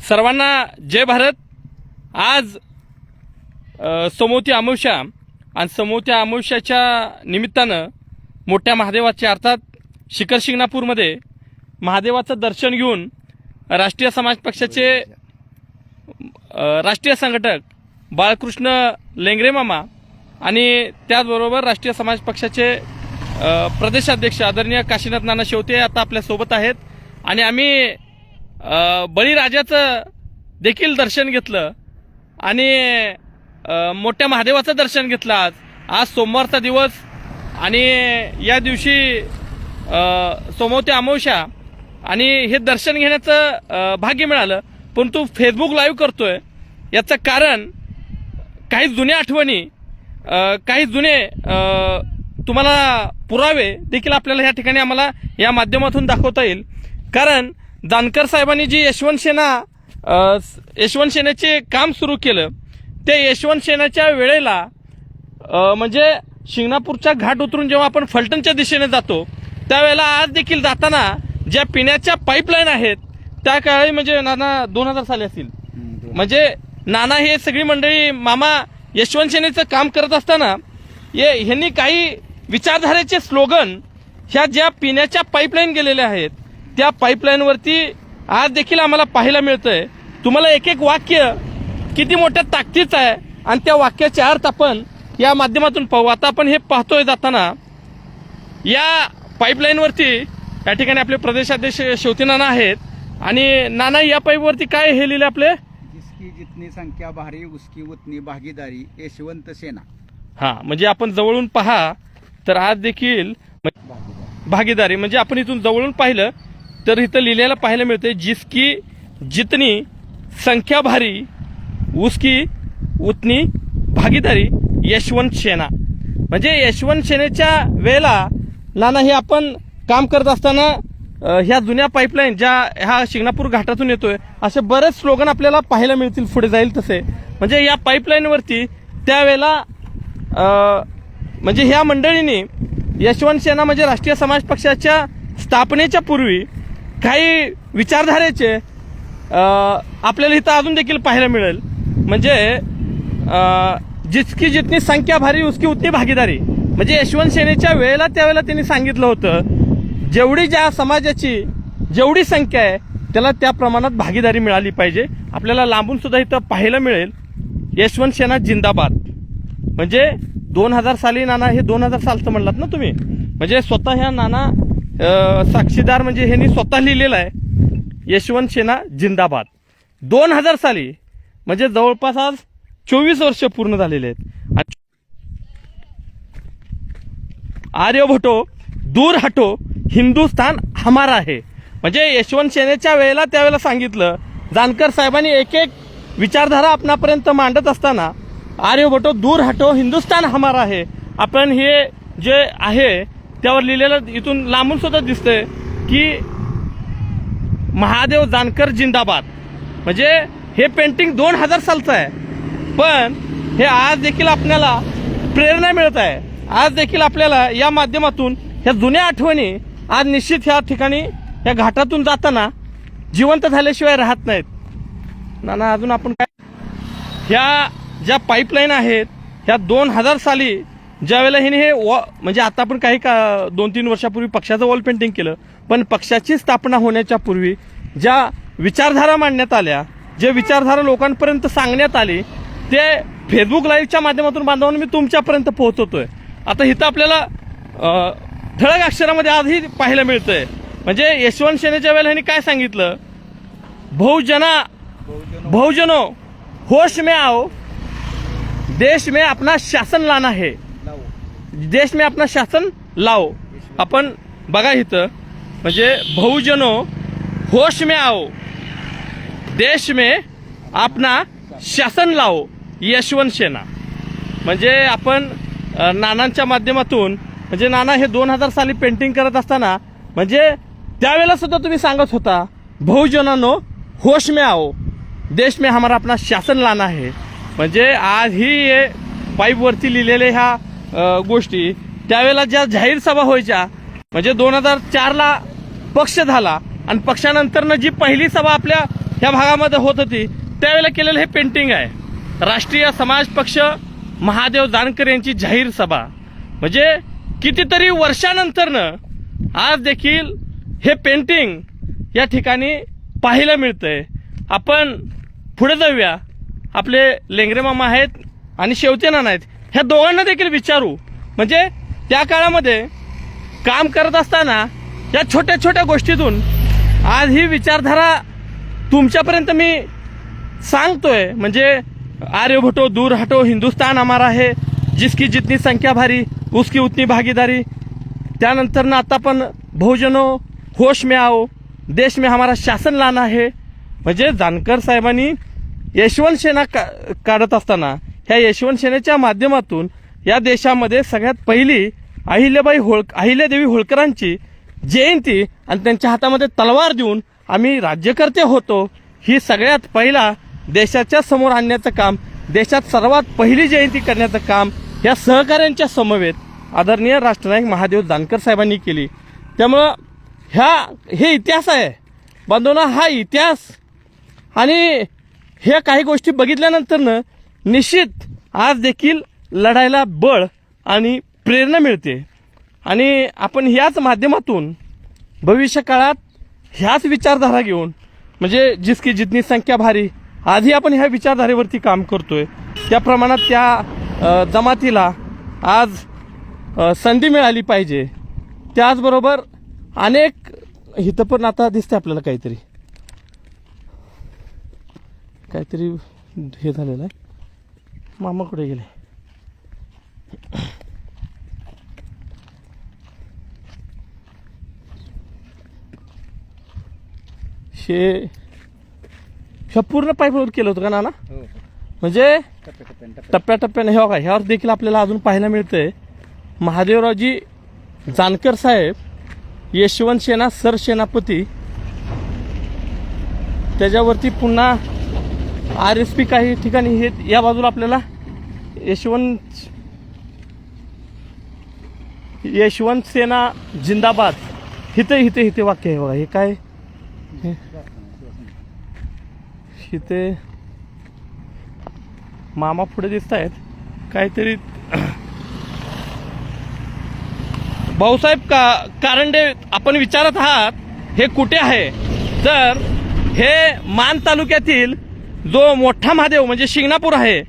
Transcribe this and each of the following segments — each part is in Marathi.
सर्वांना जय भारत. आज समोती अमावस्या आणि समोती अमावस्याच्या निमित्तानं मोठ्या महादेवाचे अर्थात शिखर शिंगणापूरमध्ये महादेवाचं दर्शन घेऊन राष्ट्रीय समाज पक्षाचे राष्ट्रीय संघटक बाळकृष्ण लेंगरे मामा आणि त्याचबरोबर राष्ट्रीय समाज पक्षाचे प्रदेशाध्यक्ष आदरणीय काशीनाथ नाना शेवते आता आपल्यासोबत आहेत. आणि आम्ही बळीराजाचं देखील दर्शन घेतलं आणि मोठ्या महादेवाचं दर्शन घेतलं आज. आज सोमवारचा दिवस आणि या दिवशी अ, सोमवती अमावश्या आणि हे दर्शन घेण्याचं भाग्य मिळालं. परंतु फेसबुक लाईव्ह करतोय. याचं कारण काही जुन्या आठवणी काही जुने तुम्हाला पुरावे देखील आपल्याला या ठिकाणी आम्हाला या माध्यमातून दाखवता येईल. कारण जानकर साहेबांनी जी यशवंत सेना यशवंत सेनेचे काम सुरू केलं ते यशवंत सेनेच्या वेळेला म्हणजे शिंगणापूरच्या घाट उतरून जेव्हा आपण फलटणच्या दिशेने जातो त्यावेळेला आज देखील जाताना ज्या पिण्याच्या पाईपलाईन आहेत त्या काळी म्हणजे नाना दोन हजार साली असतील. म्हणजे नाना हे सगळी मंडळी मामा यशवंत सेनेचं काम करत असताना ये ह्यांनी काही विचारधारेचे स्लोगन ह्या ज्या पिण्याच्या पाईपलाईन गेलेल्या आहेत त्या पाईपलाईनवरती आज देखील आम्हाला पाहायला मिळतंय. तुम्हाला एक एक वाक्य किती मोठ्या ताकदीचं आहे आणि त्या वाक्याचे अर्थ आपण या माध्यमातून पाहू. आता आपण हे पाहतोय जाताना या पाईपलाईनवरती या ठिकाणी आपले प्रदेशाध्यक्ष शेवती नाना आहेत. आणि नाना या पाईपवरती काय हे लिहिले आपले? जिसकी जितनी संख्या भारी उसकी उतनी भागीदारी यशवंत सेना. हा म्हणजे आपण जवळून पहा तर आज देखील भागीदारी. म्हणजे आपण इथून जवळून पाहिलं तर इथं लिहिलेलं पाहायला मिळते जिसकी जितनी संख्या भारी उसकी उतनी भागीदारी यशवंत सेना म्हणजे यशवंत सेनेच्या वेळेला नाना हे आपण काम करत असताना ह्या जुन्या पाईपलाईन ज्या ह्या शिंगणापूर घाटातून येतोय असे बरेच स्लोगन आपल्याला पाहायला मिळतील पुढे जाईल तसे. म्हणजे या पाईपलाईनवरती त्यावेळेला म्हणजे ह्या मंडळींनी यशवंत सेना म्हणजे राष्ट्रीय समाज पक्षाच्या स्थापनेच्या पूर्वी काही विचारधारेचे आपल्याला इथं अजून देखील पाहायला मिळेल. म्हणजे जितकी जितनी संख्या भारी उसकी उतनी भागीदारी. म्हणजे यशवंत सेनेच्या वेळेला त्यावेळेला त्यांनी सांगितलं होतं जेवढी ज्या समाजाची जेवढी संख्या आहे त्याला त्या प्रमाणात भागीदारी मिळाली पाहिजे. आपल्याला लांबून सुद्धा इथं पाहायला मिळेल. यशवंत सेना जिंदाबाद. म्हणजे दोन हजार साली नाना हे दोन हजार सालचं म्हणलात ना तुम्ही? म्हणजे स्वतः ह्या नाना साक्षीदार म्हणजे ह्यांनी स्वतः लिहिलेलं आहे. यशवंत सेना जिंदाबाद. दोन हजार साली म्हणजे जवळपास आज चोवीस वर्ष पूर्ण झालेले आहेत. आणि आर्यभटो दूर हटो हिंदुस्थान हमारा आहे म्हणजे यशवंत सेनेच्या वेळेला त्यावेळेला सांगितलं जानकर साहेबांनी एक एक विचारधारा आपणापर्यंत मांडत असताना आर्यभटो दूर हटो हिंदुस्थान हमारा आहे आपण हे जे आहे त्यावर लिहिलेलं इथून लांबून सुद्धा दिसतंय की महादेव जानकर जिंदाबाद. म्हणजे हे पेंटिंग दोन हजार सालचं आहे. पण हे आज देखील आपल्याला प्रेरणा मिळत आहे. आज देखील आपल्याला या माध्यमातून ह्या जुन्या आठवणी आज निश्चित ह्या ठिकाणी या घाटातून जाताना जिवंत झाल्याशिवाय राहत नाहीत. नाना अजून आपण काय? ह्या ज्या पाईपलाईन आहेत ह्या दोन हजार साली ज्या वेळेला हिने हे वॉ म्हणजे आता आपण काही का दोन तीन वर्षापूर्वी पक्षाचं वॉल पेंटिंग केलं पण पक्षाची स्थापना होण्याच्या पूर्वी ज्या विचारधारा मांडण्यात आल्या जे विचारधारा लोकांपर्यंत सांगण्यात आली ते फेसबुक लाईव्हच्या माध्यमातून बांधवून मी तुमच्यापर्यंत पोहोचवतोय. आता इथं आपल्याला ठळक अक्षरामध्ये आजही पाहायला मिळतंय. म्हणजे यशवंत सेनेच्या वेळेला ह्यांनी काय सांगितलं? बहुजना बहुजनो होश में आओ देश में अपना शासन लाना है. देश में आपला शासन लाव आपण बघा इथं म्हणजे बहुजनो होश में आओ। देश में आपना शासन लाव यशवंत सेना। म्हणजे आपण नानांच्या माध्यमातून म्हणजे नाना हे दोन हजार साली पेंटिंग करत असताना म्हणजे त्यावेळेला सुद्धा तुम्ही सांगत होता बहुजनानो होश में आओ। देश में हमारा अपना शासन लाना आहे म्हणजे आजही हे पाईपवरती लिहिलेले ह्या गोष्टी त्यावेळेला ज्या जाहीर सभा व्हायच्या म्हणजे दोन हजार चारला पक्ष झाला आणि पक्षानंतरनं जी पहिली सभा आपल्या ह्या भागामध्ये होत होती त्यावेळेला केलेलं हे पेंटिंग आहे. राष्ट्रीय समाज पक्ष महादेव जानकर यांची जाहीर सभा. म्हणजे कितीतरी वर्षानंतरनं आज देखील हे पेंटिंग या ठिकाणी पाहायला मिळतंय. आपण पुढे जाऊया. आपले लेंगरे मामा आहेत आणि शेवते नाना आहेत. ह्या दोघांना देखील विचारू. म्हणजे त्या काळामध्ये काम करत असताना या छोट्या छोट्या गोष्टीतून आज ही विचारधारा तुमच्यापर्यंत मी सांगतोय. म्हणजे आर्यभटो दूर हटो हिंदुस्तान हमारा आहे. जिसकी जितनी संख्या भारी उसकी उतनी भागीदारी. त्यानंतर ना आता पण बहुजनो होश में आओ देश में हमारा शासन लाना आहे म्हणजे जानकर साहेबांनी यशवंत सेना का काढत असताना ह्या यशवंत सेनेच्या माध्यमातून या देशामध्ये सगळ्यात पहिली अहिल्याबाई होळ अहिल्यादेवी होळकरांची जयंती आणि त्यांच्या हातामध्ये तलवार देऊन आम्ही राज्यकर्ते होतो. ही सगळ्यात पहिला देशाच्या समोर आणण्याचं काम देशात सर्वात पहिली जयंती करण्याचं काम या सहकाऱ्यांच्या समवेत आदरणीय राष्ट्रनायक महादेव जानकर साहेबांनी केली. त्यामुळं ह्या हे इतिहास आहे. बांधवना हा इतिहास आणि ह्या काही गोष्टी बघितल्यानंतरनं निश्चित आज देखील लढायला बळ आणि प्रेरणा मिळते. आणि आपण ह्याच माध्यमातून भविष्य काळात ह्याच विचारधारा घेऊन म्हणजे जिसकी जितनी संख्या भारी आधी आपण ह्या विचारधारेवरती काम करतोय. त्या प्रमाणात त्या जमातीला आज संधी मिळाली पाहिजे. त्याचबरोबर अनेक इथं पण आता दिसते आपल्याला काहीतरी. काहीतरी हे झालेलं आहे. मामा कुठे गेले? ह्या पूर्ण पाईपवर केलं होतं का नाना? हो. म्हणजे टप्प्याटप्प्याने टप्प्याने. टप्प्याटप्प्याने हे बघा ह्यावर देखील आपल्याला अजून पाहायला मिळतंय. महादेवरावजी जानकर साहेब यशवंत सेना सरसेनापती. त्याच्यावरती पुन्हा आर एस पी काही ठिकाणी हे या बाजूला आपल्याला यशवंत यशवंत सेना जिंदाबाद. हिथे हिते हिते वाक्य आहे बघा. हे काय? इथे मामा पुढे दिसत आहेत. काहीतरी भाऊसाहेब का कारंडे आपण विचारत आहात हे कुठे आहे? तर हे मान तालुक्यातील जो मोठा महादेव म्हणजे शिंगणापूर आहे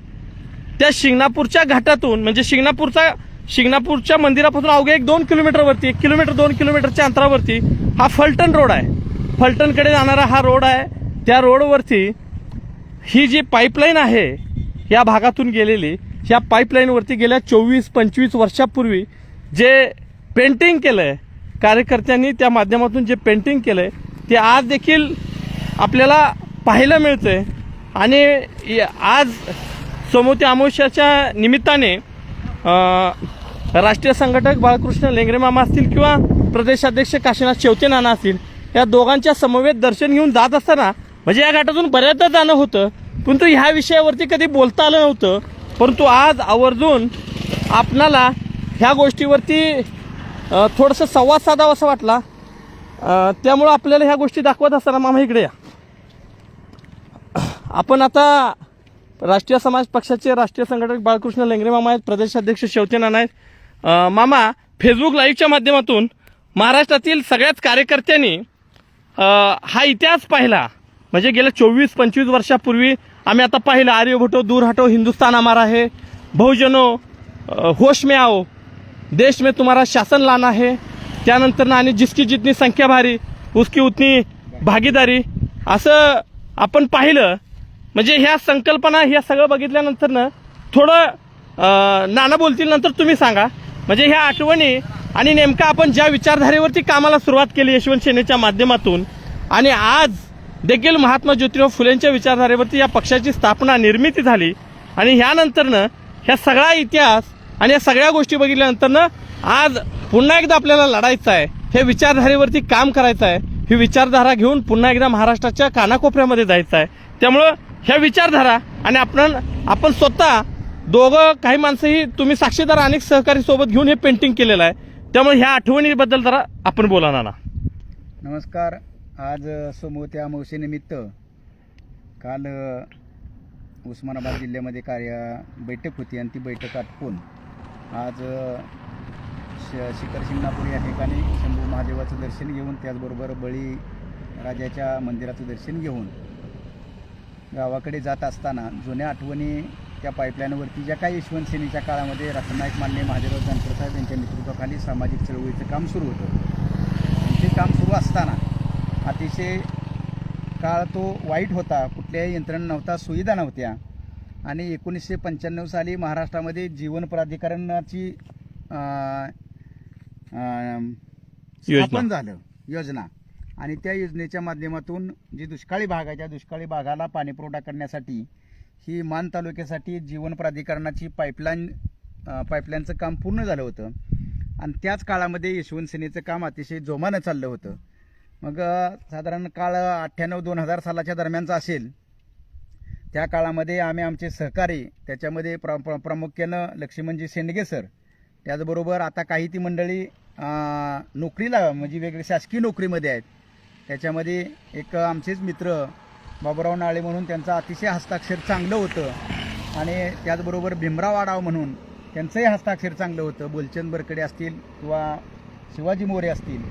त्या शिंगणापूरच्या घाटातून म्हणजे शिंगणापूरचा शिंगणापूरच्या मंदिरापासून अवघ्या एक दोन किलोमीटरवरती एक किलोमीटर दोन किलोमीटरच्या अंतरावरती हा फलटण रोड आहे. फलटणकडे जाणारा हा रोड आहे. त्या रोडवरती ही जी पाईपलाईन आहे या भागातून गेलेली ह्या पाईपलाईनवरती गेल्या चोवीस पंचवीस वर्षापूर्वी जे पेंटिंग केलं आहे कार्यकर्त्यांनी त्या माध्यमातून जे पेंटिंग केलं आहे ते आज देखील आपल्याला पाहायला मिळतं आहे आणि य- आज समोती अमावस्याच्या निमित्ताने राष्ट्रीय संघटक बाळकृष्ण लेंगरे मामा असतील किंवा प्रदेशाध्यक्ष काशीनाथ शेवते नाना असतील या दोघांच्या समवेत दर्शन घेऊन जात असताना म्हणजे या घाटातून बऱ्याचदा जाणं होतं परंतु ह्या विषयावरती कधी बोलता आलं नव्हतं परंतु आज आवर्जून आपणाला ह्या गोष्टीवरती थोडंसं संवाद साधावा असं वाटला त्यामुळं आपल्याला ह्या गोष्टी दाखवत असताना मामा इकडे या. आपण आता राष्ट्रीय समाज पक्षाचे राष्ट्रीय संघटक बाळकृष्ण लेंगरे मामा आहेत प्रदेशाध्यक्ष शेवते नाना आहेत. मामा फेसबुक लाईव्हच्या माध्यमातून महाराष्ट्रातील सगळ्याच कार्यकर्त्यांनी हा इतिहास पाहिला. म्हणजे गेल्या चोवीस पंचवीस वर्षापूर्वी आम्ही आता पाहिलं आर्यभटो दूर हटो हिंदुस्तान आम्हाला आहे. बहुजनो होश में आओ. देश में तुम्हाला शासन लाना आहे त्यानंतर आणि जिसकी जितनी संख्या भारी उसकी उतनी भागीदारी. असं आपण पाहिलं म्हणजे ह्या संकल्पना ह्या सगळं बघितल्यानंतर ना थोडं नाना बोलतील नंतर तुम्ही सांगा. म्हणजे ह्या आठवणी आणि नेमकं आपण ज्या विचारधारेवरती कामाला सुरुवात केली यशवंत सेनेच्या माध्यमातून आणि आज देखील महात्मा ज्योतिराव फुलेंच्या विचारधारेवरती या पक्षाची स्थापना निर्मिती झाली आणि ह्यानंतरनं ह्या सगळा इतिहास आणि या सगळ्या गोष्टी बघितल्यानंतरनं आज पुन्हा एकदा आपल्याला लढायचं आहे. हे विचारधारेवरती काम करायचं आहे. ही विचारधारा घेऊन पुन्हा एकदा महाराष्ट्राच्या कानाकोपऱ्यामध्ये जायचं आहे. त्यामुळं ह्या विचारधारा आणि आपण आपण स्वतः दोघं काही माणसंही तुम्ही साक्षीदार अनेक सहकारी सोबत घेऊन हे पेंटिंग केलेलं आहे. त्यामुळे ह्या आठवणीबद्दल जरा आपण बोला ना नमस्कार. आज सोमवत्या अमावशेनिमित्त काल उस्मानाबाद जिल्ह्यामध्ये कार्य बैठक होती आणि ती बैठक आटपून आज श शिखर शिंगणापूर या ठिकाणी शंभू महादेवाचं दर्शन घेऊन त्याचबरोबर बळी राजाच्या मंदिराचं दर्शन घेऊन गावाकडे जात असताना जुन्या आठवणी त्या पाईपलाईनवरती ज्या काही यशवंत सेनेच्या काळामध्ये राष्ट्रनायक मान्य महादेवराव जानकर साहेब यांच्या नेतृत्वाखाली सामाजिक चळवळीचं काम सुरू होतं. ते काम सुरू असताना अतिशय काळ तो वाईट होता कुठल्याही यंत्रणा नव्हता सुविधा नव्हत्या. आणि एकोणीसशे पंच्याण्णव साली महाराष्ट्रामध्ये जीवन प्राधिकरणाची. स्थापन झालं योजना. आणि त्या योजनेच्या माध्यमातून जी दुष्काळी भाग आहे त्या दुष्काळी भागाला पाणीपुरवठा करण्यासाठी ही मान तालुक्यासाठी जीवन प्राधिकरणाची पाईपलाईन पाईपलाईनचं काम पूर्ण झालं होतं. आणि त्याच काळामध्ये यशवंत सेनेचं काम अतिशय जोमानं चाललं होतं. मग साधारण काळ अठ्ठ्याण्णव दोन हजार सालाच्या दरम्यानचा असेल त्या काळामध्ये आम्ही आमचे सहकारी त्याच्यामध्ये प्र प्र- प्रामुख्यानं लक्ष्मणजी शेंडगे सर त्याचबरोबर आता काही ती मंडळी नोकरीला म्हणजे वेगवेगळ्या शासकीय नोकरीमध्ये आहेत. त्याच्यामध्ये एक आमचेच मित्र बाबुराव नाळे म्हणून त्यांचं अतिशय हस्ताक्षर चांगलं होतं. आणि त्याचबरोबर भीमराव आडाव म्हणून त्यांचंही हस्ताक्षर चांगलं होतं. बोलचंद बरकडे असतील किंवा शिवाजी मोरे असतील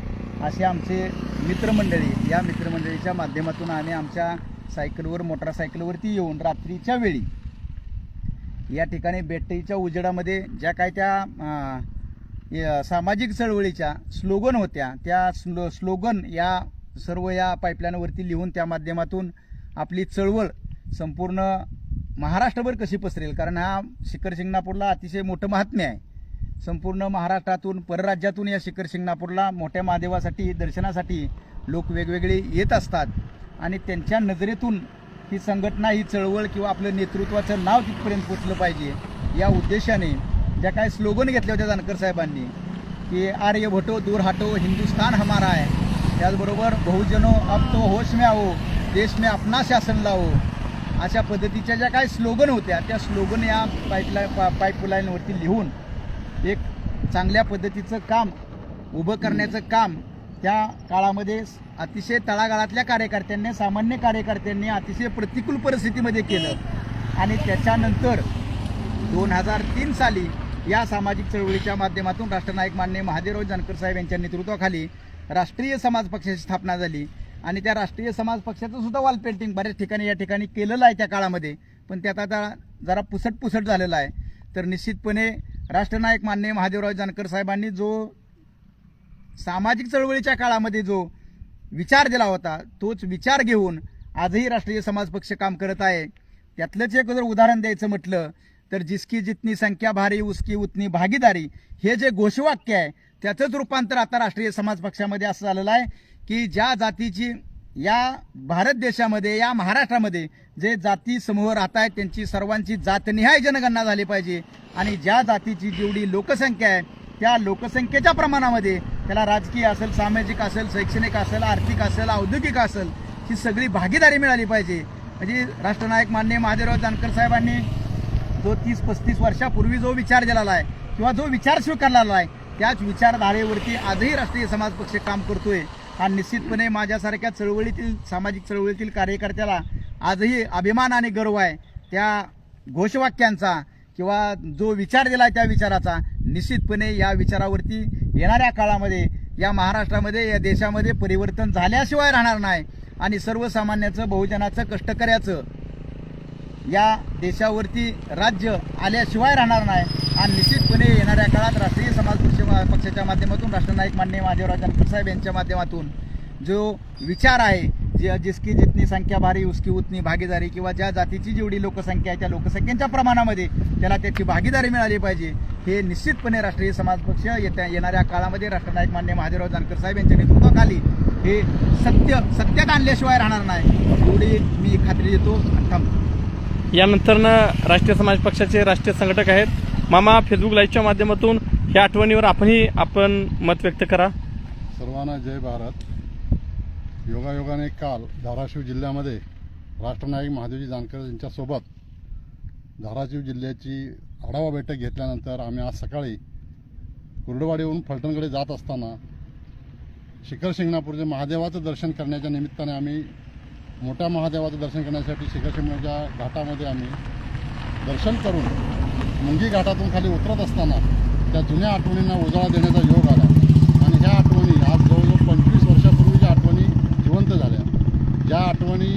असे आमचे मित्रमंडळी या मित्रमंडळीच्या माध्यमातून आम्ही आमच्या सायकलवर मोटारसायकलवरती येऊन रात्रीच्या वेळी या ठिकाणी बेटईच्या उजेडामध्ये ज्या काय त्या सामाजिक चळवळीच्या स्लोगन होत्या त्या स्लो स्लोगन या सर्व या पाईपलाईनवरती लिहून त्या माध्यमातून आपली चळवळ संपूर्ण महाराष्ट्रभर कशी पसरेल? कारण हा शिखर शिंगणापूरला अतिशय मोठं महात्म्य आहे. संपूर्ण महाराष्ट्रातून परराज्यातून या शिखर शिंगणापूरला मोठ्या महादेवासाठी दर्शनासाठी लोक वेगवेगळे येत असतात. आणि त्यांच्या नजरेतून ही संघटना ही चळवळ किंवा आपलं नेतृत्वाचं नाव तिथपर्यंत पोचलं पाहिजे या उद्देशाने ज्या काही स्लोगन घेतल्या होत्या जानकर साहेबांनी की आर्य भटो दूर हटो हिंदुस्तान हमारा आहे. त्याचबरोबर बहुजनो अब तो होश में आओ देश में अपना शासन लावो अशा पद्धतीच्या ज्या काही स्लोगन होत्या त्या स्लोगन या पाईपलाईन पा पाईपलाईनवरती लिहून एक चांगल्या पद्धतीचं काम उभं करण्याचं काम त्या काळामध्ये अतिशय तळागाळातल्या कार्यकर्त्यांनी सामान्य कार्यकर्त्यांनी अतिशय प्रतिकूल परिस्थितीमध्ये केलं. आणि त्याच्यानंतर दोन हजार तीन साली या सामाजिक चळवळीच्या माध्यमातून राष्ट्रनायक मान्य महादेवराव जानकर साहेब यांच्या नेतृत्वाखाली राष्ट्रीय समाज पक्षाची स्थापना झाली. आणि त्या राष्ट्रीय समाज पक्षाचं सुद्धा वॉल पेंटिंग बऱ्याच ठिकाणी या ठिकाणी केलेलं आहे त्या काळामध्ये. पण त्यात आता जरा पुसट पुसट झालेला आहे. तर निश्चितपणे राष्ट्रनायक मान्य महादेवराव जानकर साहेबांनी जो सामाजिक चळवळीच्या काळामध्ये जो विचार दिला होता तोच विचार घेऊन आजही राष्ट्रीय समाज पक्ष काम करत आहे. त्यातलंच एक जर उदाहरण द्यायचं म्हटलं तर जिसकी जितनी संख्या भारी उसकी उतनी भागीदारी हे जे घोषवाक्य आहे त्याचंच रूपांतर आता राष्ट्रीय समाज पक्षामध्ये असं झालेलं आहे की ज्या जातीची या भारत देशामध्ये या महाराष्ट्रामध्ये जे जाती समूह राहत आहेत त्यांची सर्वांची जातनिहाय जनगणना झाली पाहिजे. आणि ज्या जातीची जेवढी लोकसंख्या आहे त्या लोकसंख्येच्या प्रमाणामध्ये त्याला राजकीय असेल सामाजिक असेल शैक्षणिक असेल आर्थिक असेल औद्योगिक असेल ही सगळी भागीदारी मिळाली पाहिजे. म्हणजे राष्ट्रनायक मान्य महादेवराव जानकर साहेबांनी जो तीस पस्तीस वर्षापूर्वी जो विचार दिलेला आहे किंवा जो विचार स्वीकारलेला आहे त्याच विचारधारेवरती आजही राष्ट्रीय समाज पक्ष काम करतोय. हा निश्चितपणे माझ्यासारख्या चळवळीतील सामाजिक चळवळीतील कार्यकर्त्याला आजही अभिमान आणि गर्व आहे. त्या घोषवाक्यांचा किंवा जो विचार दिला त्या विचाराचा निश्चितपणे या विचारावरती येणाऱ्या काळामध्ये या महाराष्ट्रामध्ये या देशामध्ये परिवर्तन झाल्याशिवाय राहणार नाही. आणि सर्वसामान्याचं बहुजनाचं कष्टकऱ्याचं या देशावरती राज्य आल्याशिवाय राहणार नाही. आणि निश्चितपणे येणाऱ्या काळात राष्ट्रीय समाज पक्ष पक्षाच्या माध्यमातून राष्ट्रनायक मान्य महादेवराव जानकर साहेब यांच्या माध्यमातून जो विचार आहे जे जिसकी जितनी संख्या भारी उसकी उतनी भागीदारी किंवा ज्या जातीची जेवढी लोकसंख्या आहे त्या लोकसंख्येच्या प्रमाणामध्ये त्याला त्याची भागीदारी मिळाली पाहिजे हे निश्चितपणे राष्ट्रीय समाज पक्ष येत्या येणाऱ्या काळामध्ये राष्ट्रनायक मान्य महादेवराव जानकर साहेब यांच्या नेतृत्वाखाली हे सत्य सत्यात आणल्याशिवाय राहणार नाही. एवढी मी खात्री देतो. थांबतो यानंतरनं राष्ट्रीय समाज पक्षाचे राष्ट्रीय संघटक आहेत. मामा फेसबुक लाईव्हच्या माध्यमातून ह्या आठवणीवर आपणही आपण मत व्यक्त करा. सर्वांना जय भारत. योगायोगाने काल धाराशिव जिल्ह्यामध्ये राष्ट्रनायक महादेवजी जानकर यांच्यासोबत धाराशिव जिल्ह्याची आढावा बैठक घेतल्यानंतर आम्ही आज सकाळी कुर्डवाडीहून फलटणकडे जात असताना शिखर शिंगणापूरचे महादेवाचं दर्शन करण्याच्या निमित्ताने आम्ही मोठ्या महादेवाचं दर्शन करण्यासाठी शिखर शिंगणाच्या घाटामध्ये आम्ही दर्शन करून मुंगी घाटातून खाली उतरत असताना त्या जुन्या आठवणींना उजाळा देण्याचा योग आला. आणि ह्या आठवणी आज जवळजवळ पंचवीस वर्षापूर्वीच्या आठवणी जिवंत झाल्या. ज्या आठवणी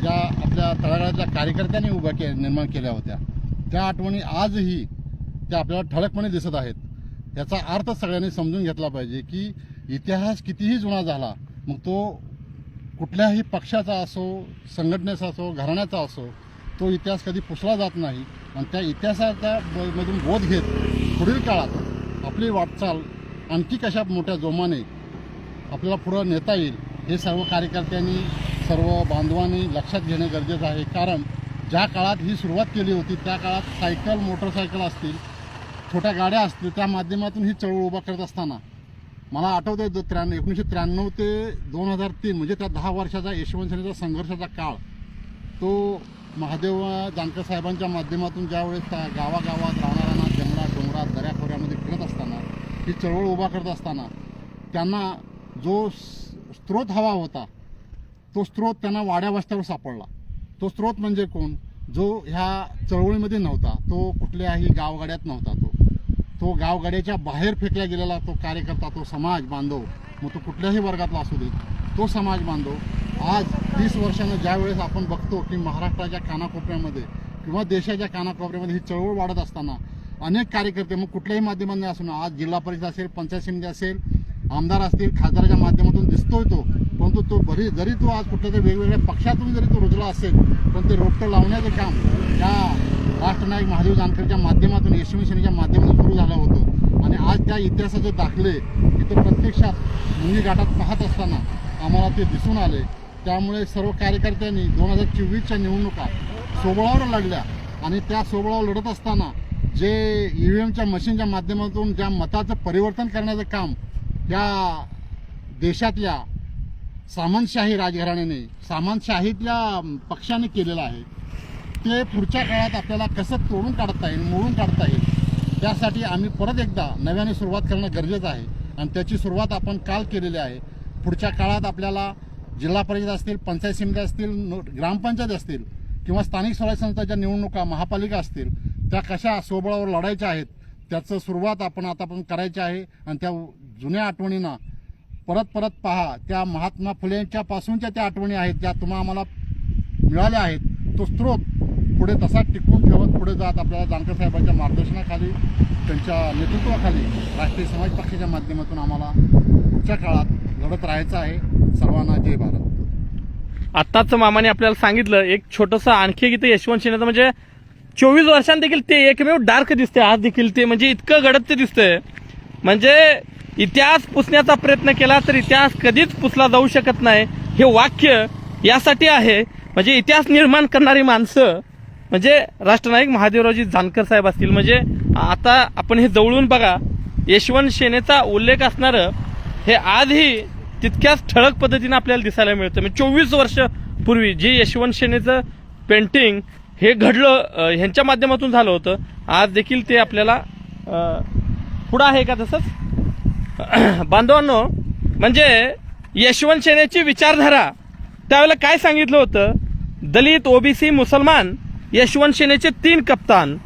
ज्या आपल्या तळागाळातल्या कार्यकर्त्यांनी उभ्या के निर्माण केल्या होत्या. त्या आठवणी आजही त्या आपल्याला ठळकपणे दिसत आहेत. याचा अर्थ सगळ्यांनी समजून घेतला पाहिजे की इतिहास कितीही जुना झाला मग तो कुठल्याही पक्षाचा असो संघटनेचा असो घराण्याचा असो तो इतिहास कधी पुसला जात नाही. आणि त्या इतिहासाच्या मधून बोध घेत पुढील काळात आपली वाटचाल आणखी कशा मोठ्या जोमाने आपल्याला पुढं नेता येईल हे सर्व कार्यकर्त्यांनी सर्व बांधवांनी लक्षात घेणे गरजेचं आहे. कारण ज्या काळात ही सुरुवात केली होती त्या काळात सायकल मोटरसायकल असतील छोट्या गाड्या असतील त्या माध्यमातून ही चळवळ उभा करत असताना मला आठवतं आहे त्र्याण्णव एकोणीसशे त्र्याण्णव ते दोन हजार तीन म्हणजे त्या दहा वर्षाचा यशवंत सेनेचा संघर्षाचा काळ तो महादेव जानकर साहेबांच्या माध्यमातून ज्यावेळेस त्या गावागावात राहणाऱ्यांना जंगलात डोंगरात दऱ्याखोऱ्यामध्ये फिरत असताना ही चळवळ उभा करत असताना त्यांना जो स्त्रोत स्रोत हवा होता तो स्रोत त्यांना वाड्या वस्त्यावर सापडला. तो स्रोत म्हणजे कोण? जो ह्या चळवळीमध्ये नव्हता तो कुठल्याही गावगाड्यात नव्हता तो. तो गावगाड्याच्या बाहेर फेकला गेलेला तो कार्यकर्ता तो समाज बांधव मग तो कुठल्याही वर्गातला असू दे तो समाज बांधव आज तीस वर्षानं ज्या वेळेस आपण बघतो की महाराष्ट्राच्या कानाकोपऱ्यामध्ये किंवा देशाच्या कानाकोपऱ्यामध्ये ही चळवळ वाढत असताना अनेक कार्यकर्ते मग कुठल्याही माध्यमांनी असून आज जिल्हा परिषद असेल पंचायत समिती असेल आमदार असतील खासदाराच्या माध्यमातून दिसतोय तो. परंतु तो बरी जरी तो आज कुठल्या तरी वेगवेगळ्या पक्षातून जरी तो रुजला असेल पण ते रोपटं लावण्याचं काम या राष्ट्रनायक महादेव जानकरच्या माध्यमातून यशवी सेनेच्या माध्यमातून सुरू झालं होतं. आणि आज त्या इतिहासाचे दाखले इथं प्रत्यक्षात मुंगी घाटात पाहत असताना आम्हाला ते दिसून आले. त्यामुळे सर्व कार्यकर्त्यांनी दोन हजार चोवीसच्या निवडणुका सोबळावर लढल्या. आणि त्या सोबळावर लढत असताना जे ई व्ही एमच्या मशीनच्या माध्यमातून ज्या मताचं परिवर्तन करण्याचं काम त्या देशातल्या सामंतशाही राजघराण्याने सामंतशाहीतल्या पक्षाने केलेलं आहे ते पुढच्या काळात आपल्याला कसं तोडून काढता येईल मोडून काढता येईल त्यासाठी आम्ही परत एकदा नव्याने सुरुवात करणं गरजेचं आहे. आणि त्याची सुरुवात आपण काल केलेली आहे. पुढच्या काळात आपल्याला जिल्हा परिषद असतील पंचायत समिती असतील ग्रामपंचायत असतील किंवा स्थानिक स्वराज्य संस्थाच्या निवडणुका महापालिका असतील त्या कशा स्वबळावर लढायच्या आहेत त्याचं सुरुवात आपण आता पण करायची आहे. आणि त्या जुन्या आठवणींना परत परत पहा. त्या महात्मा फुलेंच्या पासूनच्या त्या आठवणी आहेत ज्या तुम्हा आम्हाला मिळाल्या आहेत. तो स्रोत पुढे तसा टिकवून ठेवत पुढे जात आपल्याला जानकर साहेबांच्या मार्गदर्शनाखाली त्यांच्या नेतृत्वाखाली राष्ट्रीय समाज पक्षाच्या माध्यमातून आम्हाला पुढच्या काळात लढत राहायचं आहे. सर्वांना जय भारत. आत्ताच मामाने आपल्याला सांगितलं एक छोटंसं आणखी एक इथं यशवंत सेनेचं म्हणजे चोवीस वर्षां देखील ते एकमेव डार्क दिसते आज देखील ते म्हणजे इतकं गडद ते दिसतंय. म्हणजे इतिहास पुसण्याचा प्रयत्न केला तर इतिहास कधीच पुसला जाऊ शकत नाही हे वाक्य यासाठी आहे. म्हणजे इतिहास निर्माण करणारी माणसं म्हणजे राष्ट्रनायक महादेवरावजी जानकर साहेब असतील म्हणजे आता आपण हे जवळून बघा यशवंत सेनेचा उल्लेख असणारं हे आजही तितक्याच ठळक पद्धतीनं आपल्याला दिसायला मिळतं. म्हणजे चोवीस वर्ष पूर्वी जे यशवंत सेनेचं पेंटिंग हे घडलं ह्यांच्या माध्यमातून झालं होतं. आज देखील ते आपल्याला पुढं आहे का तसंच? बांधवांनो म्हणजे यशवंत सेनेची विचारधारा त्यावेळेला काय सांगितलं होतं? दलित ओबीसी मुसलमान यशवंत सेनेचे तीन कप्तान.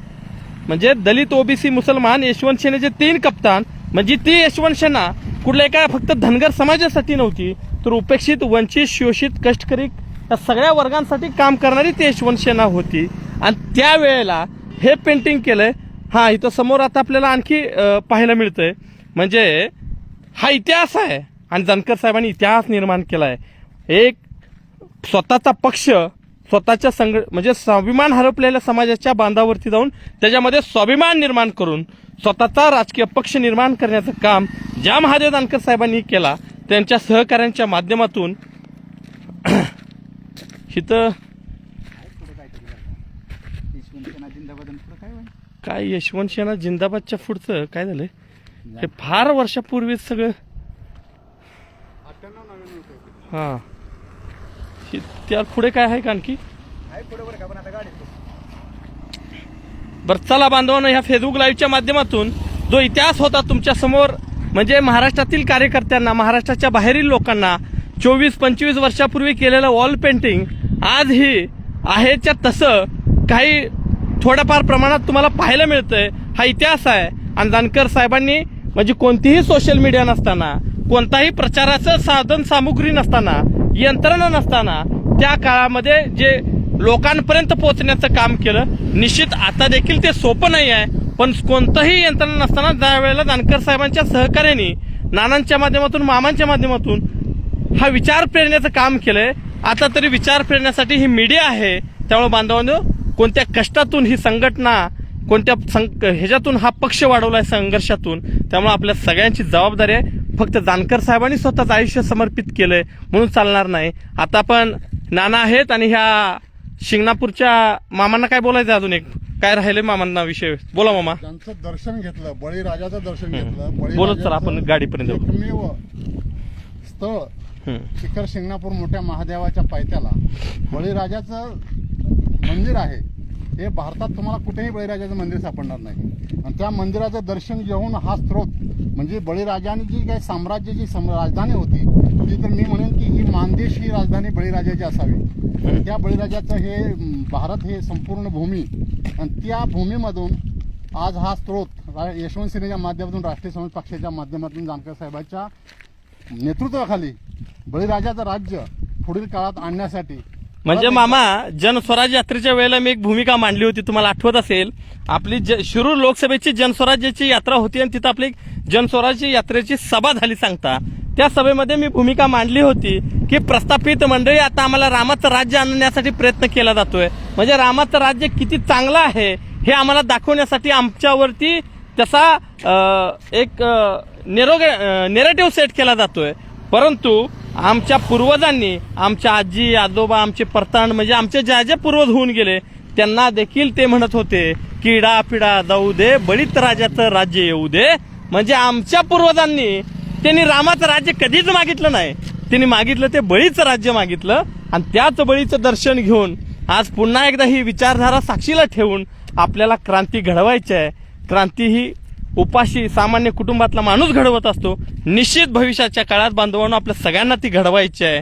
म्हणजे दलित ओबीसी मुसलमान यशवंत सेनेचे तीन कप्तान. म्हणजे ती यशवंत सेना कुठल्या एका फक्त धनगर समाजासाठी नव्हती तर उपेक्षित वंचित शोषित कष्टकरी या सगळ्या वर्गांसाठी काम करणारी ती यशवंत सेना होती. आणि त्यावेळेला हे पेंटिंग केलंय हा इथं समोर आता आपल्याला आणखी पाहायला मिळतंय. म्हणजे हा इतिहास आहे आणि जानकर साहेबांनी इतिहास निर्माण केला आहे एक स्वतःचा पक्ष स्वतःच्या संघ म्हणजे स्वाभिमान हरपलेल्या समाजाच्या बांधावरती जाऊन त्याच्यामध्ये स्वाभिमान निर्माण करून स्वतःचा राजकीय पक्ष निर्माण करण्याचं काम ज्या महादेव दानकर साहेबांनी केला त्यांच्या सहकाऱ्यांच्या माध्यमातून इथं काय यशवंत सेना जिंदाबादच्या पुढचं काय झालंय? हे फार वर्षापूर्वीच सगळं. हा. त्या पुढे काय आहे का आणखी बरं का चला ह्या फेसबुक लाईव्हच्या माध्यमातून जो इतिहास होता तुमच्यासमोर म्हणजे महाराष्ट्रातील कार्यकर्त्यांना महाराष्ट्राच्या बाहेरील लोकांना चोवीस पंचवीस वर्षापूर्वी केलेलं वॉल पेंटिंग आज ही आहेच्या तसं काही थोड्याफार प्रमाणात तुम्हाला पाहायला मिळतंय. हा इतिहास आहे. आणि जानकर साहेबांनी म्हणजे कोणतीही सोशल मीडिया नसताना कोणताही प्रचाराचं साधन सामुग्री नसताना यंत्रणा नसताना त्या काळामध्ये जे लोकांपर्यंत पोहोचण्याचं काम केलं. निश्चित आता देखील ते सोपं नाही आहे पण कोणतंही यंत्रणा नसताना त्यावेळेला जानकर साहेबांच्या सहकार्याने नानांच्या माध्यमातून मामांच्या माध्यमातून हा विचार प्रेरण्याचं काम केलंय आता तरी विचार प्रेरण्यासाठी ही मीडिया आहे. त्यामुळे बांधवांनो कोणत्या कष्टातून ही संघटना कोणत्या संक ह्याच्यातून हा पक्ष वाढवलाय संघर्षातून त्यामुळे आपल्या सगळ्यांची जबाबदारी आहे. फक्त जानकर साहेबांनी स्वतःचं आयुष्य समर्पित केलंय म्हणून चालणार नाही. आता पण नाना आहेत आणि ह्या शिंगणापूरच्या मामांना काय बोलायचं अजून एक? काय राहिले मामांना विषय? बोला मामा. त्यांचं दर्शन घेतलं बळीराजाचं दर्शन घेतलं बोलत चला आपण गाडीपर्यंत जाऊ. एकमेव स्थळ हम्म. शिखर शिंगणापूर मोठ्या महादेवाच्या पायथ्याला. बळीराजाचं मंदिर आहे. हे भारतात तुम्हाला कुठेही बळीराजाचं मंदिर सापडणार नाही. आणि त्या मंदिराचं दर्शन घेऊन हा स्त्रोत म्हणजे बळीराजाने जी काही साम्राज्याची सम राजधानी होती ती तर मी म्हणेन की ही मानदेश ही राजधानी बळीराजाची असावी. त्या बळीराजाचं हे भारत हे संपूर्ण भूमी आणि त्या भूमीमधून आज हा स्त्रोत रा- यशवंत सेनेच्या माध्यमातून राष्ट्रीय समाज पक्षाच्या माध्यमातून जानकर साहेबांच्या नेतृत्वाखाली बळीराजाचं राज्य पुढील काळात आणण्यासाठी. म्हणजे मामा जनस्वराज यात्रेच्या वेळेला मी एक भूमिका मांडली होती तुम्हाला आठवत असेल. आपली ज- शिरूर लोकसभेची जनस्वराज्याची यात्रा होती आणि तिथं आपली जनस्वराज्य यात्रेची सभा झाली सांगता. त्या सभेमध्ये मी भूमिका मांडली होती की प्रस्थापित मंडळी आता आम्हाला रामाचं राज्य आणण्यासाठी प्रयत्न केला जातोय. म्हणजे रामाचं राज्य किती चांगलं आहे हे आम्हाला दाखवण्यासाठी आमच्यावरती तसा एक निरोग नेरेटिव्ह सेट केला जातोय. परंतु आमच्या पूर्वजांनी आमच्या आजी आजोबा आमचे परतांड म्हणजे आमचे ज्या ज्या पूर्वज होऊन गेले त्यांना देखील ते म्हणत होते किडा पिडा जाऊ दे बळीत राजाचं राज्य येऊ दे. म्हणजे आमच्या पूर्वजांनी त्यांनी रामाचं राज्य कधीच मागितलं नाही. त्यांनी मागितलं ते बळीचं राज्य मागितलं आणि त्याच बळीचं दर्शन घेऊन आज पुन्हा एकदा ही विचारधारा साक्षीला ठेवून आपल्याला क्रांती घडवायची आहे. क्रांती ही उपाशी सामान्य कुटुंबातला माणूस घडवत असतो. निश्चित भविष्याच्या काळात बांधवांना आपल्या सगळ्यांना ती घडवायची आहे.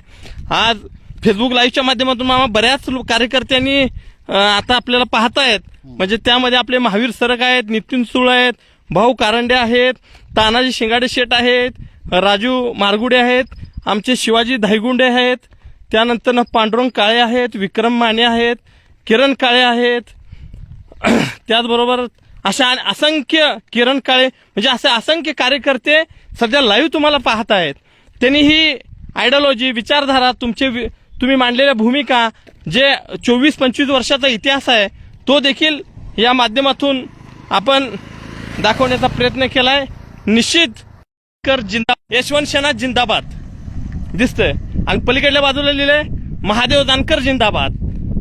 आज फेसबुक लाईव्हच्या माध्यमातून मामा बऱ्याच कार्यकर्त्यांनी आता आपल्याला पाहतायत. म्हणजे त्यामध्ये आपले महावीर सरक आहेत नितीन सुळ आहेत भाऊ कारंडे आहेत तानाजी शिंगाडे शेट आहेत राजू मारगुडे आहेत आमचे शिवाजी धायगुंडे आहेत त्यानंतर पांडुरंग काळे आहेत विक्रम माने आहेत किरण काळे आहेत. त्याचबरोबर अशा असंख्य किरण काळे म्हणजे असे असंख्य कार्यकर्ते सध्या लाईव्ह तुम्हाला पाहत आहेत. त्यांनी ही आयडिओलॉजी विचारधारा तुमचे वि- तुम्ही मांडलेल्या भूमिका जे चोवीस पंचवीस वर्षाचा इतिहास आहे तो देखील या माध्यमातून आपण दाखवण्याचा प्रयत्न केला आहे निश्चित कर जिंदा यशवंत सेना जिंदाबाद. दिसतंय. आणि पलीकडल्या बाजूला लिहिलंय महादेव जानकर जिंदाबाद.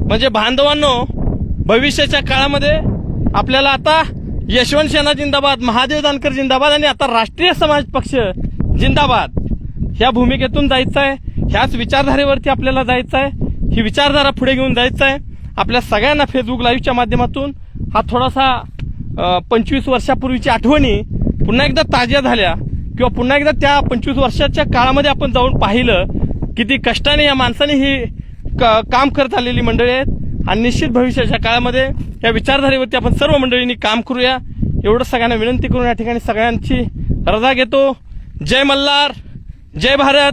म्हणजे बांधवांनो भविष्याच्या काळामध्ये आपल्याला आता यशवंत सेना जिंदाबाद महादेव जानकर जिंदाबाद आणि आता राष्ट्रीय समाज पक्ष जिंदाबाद. ह्या भूमिकेतून जायचं आहे ह्याच विचारधारेवरती आपल्याला जायचं आहे ही विचारधारा पुढे घेऊन जायचं आहे आपल्या सगळ्यांना फेसबुक लाईव्हच्या माध्यमातून हा थोडासा पंचवीस वर्षापूर्वीची आठवणी पुन्हा एकदा ताज्या झाल्या. किंवा पुन्हा एकदा त्या पंचवीस वर्षाच्या काळामध्ये आपण जाऊन पाहिलं किती कष्टाने या माणसाने ही क- काम करत आलेली मंडळी आहेत. आणि निश्चित भविष्याच्या काळामध्ये या विचारधारेवरती आपण सर्व मंडळींनी काम करूया. एवढं सगळ्यांना विनंती करून या ठिकाणी सगळ्यांची रजा घेतो. जय मल्हार जय भारत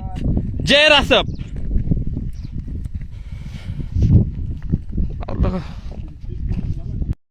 जय रासप.